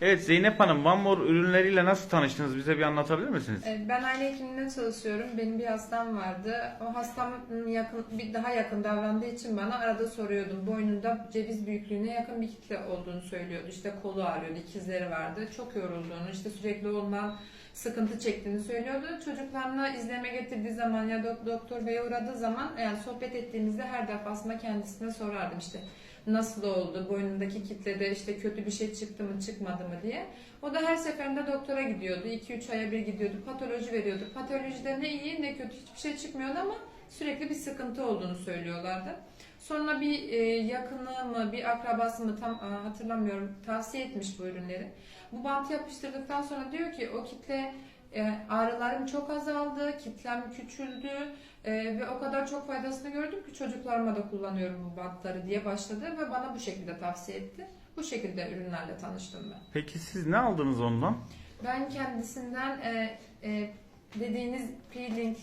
Evet Zeynep Hanım One More ürünleriyle nasıl tanıştınız? Bize bir anlatabilir misiniz? Ee, Ben aile hekimliğinde çalışıyorum. Benim bir hastam vardı. O hastam yakın, bir daha yakın davrandığı için bana arada soruyordum. Boynunda ceviz büyüklüğüne yakın bir kitle olduğunu söylüyordu. İşte kolu ağrıyordu, ikizleri vardı. Çok yorulduğunu, işte sürekli ondan sıkıntı çektiğini söylüyordu. Çocuklarına izleme getirdiği zaman ya doktor beye uğradığı zaman yani sohbet ettiğimizde her defasında kendisine sorardım işte nasıl oldu, boynundaki kitlede işte kötü bir şey çıktı mı çıkmadı mı diye. O da her seferinde doktora gidiyordu. 2-3 aya bir gidiyordu. Patoloji veriyordu. Patolojide ne iyi ne kötü hiçbir şey çıkmıyordu ama sürekli bir sıkıntı olduğunu söylüyorlardı. Sonra bir e, yakını mı, bir akrabası mı tam hatırlamıyorum tavsiye etmiş bu ürünleri. Bu bantı yapıştırdıktan sonra diyor ki o kitle e, ağrılarım çok azaldı, kitlem küçüldü e, ve o kadar çok faydasını gördüm ki çocuklarıma da kullanıyorum bu bantları diye başladı ve bana bu şekilde tavsiye etti. Bu şekilde ürünlerle tanıştım ben. Peki siz ne aldınız ondan? Ben kendisinden e, e, dediğiniz peeling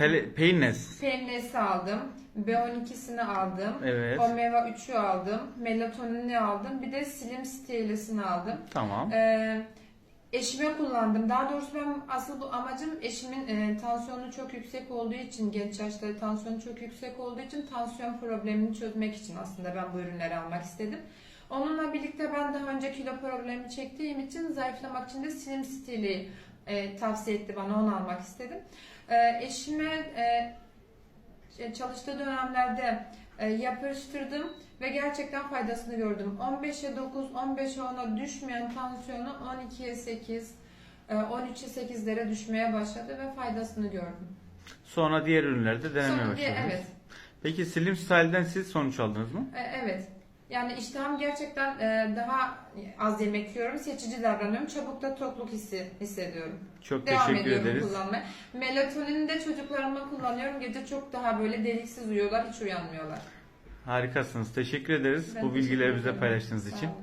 Pele, Peynes. PMS'i aldım. B12'sini aldım. Evet. Omega 3'ü aldım. Melatonini aldım. Bir de Slim Stiles'ini aldım. Tamam. Ee, eşime kullandım. Daha doğrusu ben asıl bu amacım eşimin e, tansiyonu çok yüksek olduğu için genç yaşta tansiyonu çok yüksek olduğu için tansiyon problemini çözmek için aslında ben bu ürünleri almak istedim. Onunla birlikte ben daha önce kilo problemi çektiğim için zayıflamak için de Slim Stili e, tavsiye etti bana onu almak istedim. E, eşime e, çalıştığı dönemlerde e, yapıştırdım ve gerçekten faydasını gördüm. 15'e 9, 15'e 10'a düşmeyen tansiyonu 12'ye 8, e, 13'e 8'lere düşmeye başladı ve faydasını gördüm. Sonra diğer ürünleri de denemeye Sonra diye- başladınız. evet. Peki Slim Style'den siz sonuç aldınız mı? E, evet. Yani iştahım gerçekten e, daha az yemek yiyorum, seçici davranıyorum, çabuk da tokluk hissi hissediyorum. Çok Devam teşekkür ediyorum ederiz. kullanmaya. Melatonini de çocuklarıma kullanıyorum. Gece çok daha böyle deliksiz uyuyorlar, hiç uyanmıyorlar. Harikasınız. Teşekkür ederiz Ben bu teşekkür bilgileri bize ederim. paylaştığınız Sağ için. olun.